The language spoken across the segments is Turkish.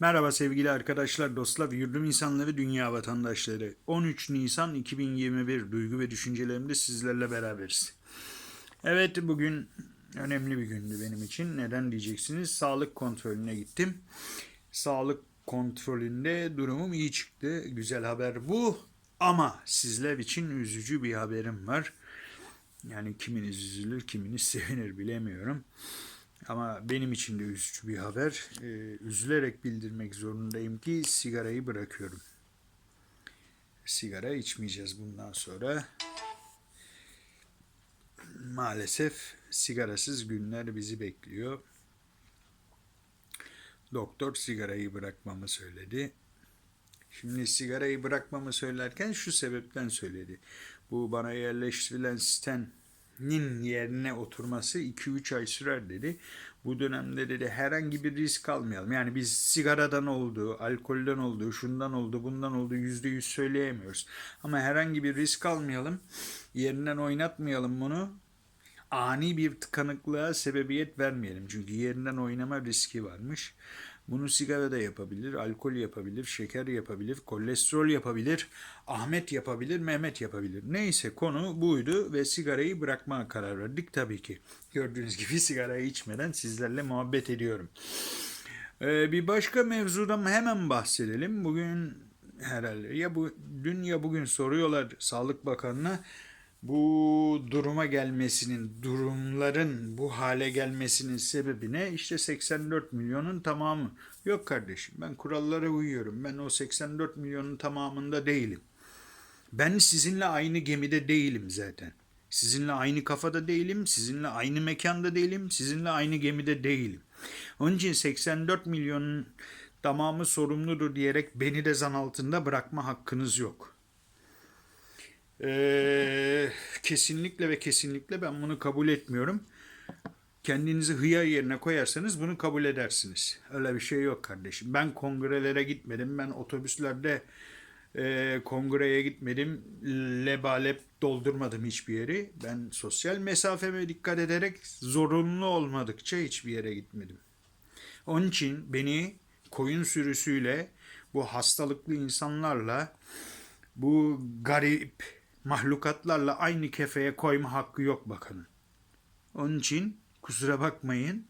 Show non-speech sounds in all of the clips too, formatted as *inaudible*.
Merhaba sevgili arkadaşlar, dostlar, yurdum insanları, dünya vatandaşları. 13 Nisan 2021 duygu ve düşüncelerimde sizlerle beraberiz. Evet bugün önemli bir gündü benim için. Neden diyeceksiniz? Sağlık kontrolüne gittim. Sağlık kontrolünde durumum iyi çıktı. Güzel haber bu. Ama sizler için üzücü bir haberim var. Yani kiminiz üzülür, kiminiz *laughs* sevinir bilemiyorum. Ama benim için de üzücü bir haber. Ee, üzülerek bildirmek zorundayım ki sigarayı bırakıyorum. Sigara içmeyeceğiz bundan sonra. Maalesef sigarasız günler bizi bekliyor. Doktor sigarayı bırakmamı söyledi. Şimdi sigarayı bırakmamı söylerken şu sebepten söyledi. Bu bana yerleştirilen stenin yerine oturması 2-3 ay sürer dedi. Bu dönemde dedi herhangi bir risk almayalım. Yani biz sigaradan olduğu, alkolden olduğu, şundan oldu, bundan oldu yüzde yüz söyleyemiyoruz. Ama herhangi bir risk almayalım. Yerinden oynatmayalım bunu. Ani bir tıkanıklığa sebebiyet vermeyelim. Çünkü yerinden oynama riski varmış. Bunu sigara da yapabilir, alkol yapabilir, şeker yapabilir, kolesterol yapabilir, Ahmet yapabilir, Mehmet yapabilir. Neyse konu buydu ve sigarayı bırakmaya karar verdik tabii ki. Gördüğünüz gibi *laughs* sigarayı içmeden sizlerle muhabbet ediyorum. Ee, bir başka mevzudan hemen bahsedelim. Bugün herhalde ya bu dün ya bugün soruyorlar Sağlık Bakanı'na bu duruma gelmesinin, durumların bu hale gelmesinin sebebi ne? İşte 84 milyonun tamamı. Yok kardeşim ben kurallara uyuyorum. Ben o 84 milyonun tamamında değilim. Ben sizinle aynı gemide değilim zaten. Sizinle aynı kafada değilim, sizinle aynı mekanda değilim, sizinle aynı gemide değilim. Onun için 84 milyonun tamamı sorumludur diyerek beni de zan altında bırakma hakkınız yok. Kesinlikle ve kesinlikle ben bunu kabul etmiyorum. Kendinizi hıyar yerine koyarsanız bunu kabul edersiniz. Öyle bir şey yok kardeşim. Ben kongrelere gitmedim. Ben otobüslerde e, kongreye gitmedim. Lebalep doldurmadım hiçbir yeri. Ben sosyal mesafeme dikkat ederek zorunlu olmadıkça hiçbir yere gitmedim. Onun için beni koyun sürüsüyle, bu hastalıklı insanlarla, bu garip mahlukatlarla aynı kefeye koyma hakkı yok bakanın. Onun için kusura bakmayın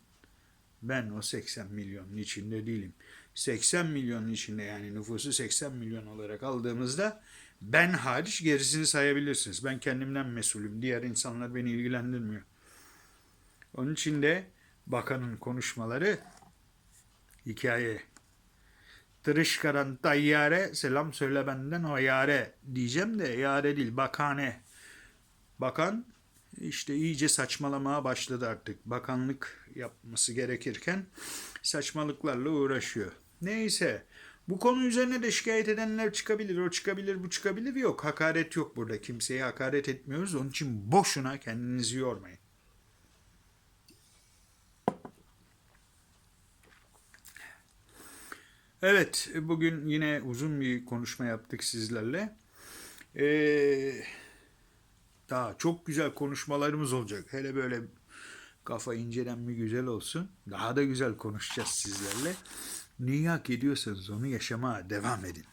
ben o 80 milyonun içinde değilim. 80 milyonun içinde yani nüfusu 80 milyon olarak aldığımızda ben hariç gerisini sayabilirsiniz. Ben kendimden mesulüm. Diğer insanlar beni ilgilendirmiyor. Onun için de bakanın konuşmaları hikaye. Tırışkaran tayyare selam söyle benden o yare diyeceğim de yare değil bakane. Bakan işte iyice saçmalamaya başladı artık. Bakanlık yapması gerekirken saçmalıklarla uğraşıyor. Neyse bu konu üzerine de şikayet edenler çıkabilir. O çıkabilir, bu çıkabilir. Yok hakaret yok burada. Kimseye hakaret etmiyoruz. Onun için boşuna kendinizi yormayın. Evet, bugün yine uzun bir konuşma yaptık sizlerle. Ee, daha çok güzel konuşmalarımız olacak. Hele böyle kafa inceden bir güzel olsun. Daha da güzel konuşacağız sizlerle. Hak ediyorsanız onu yaşamaya devam edin.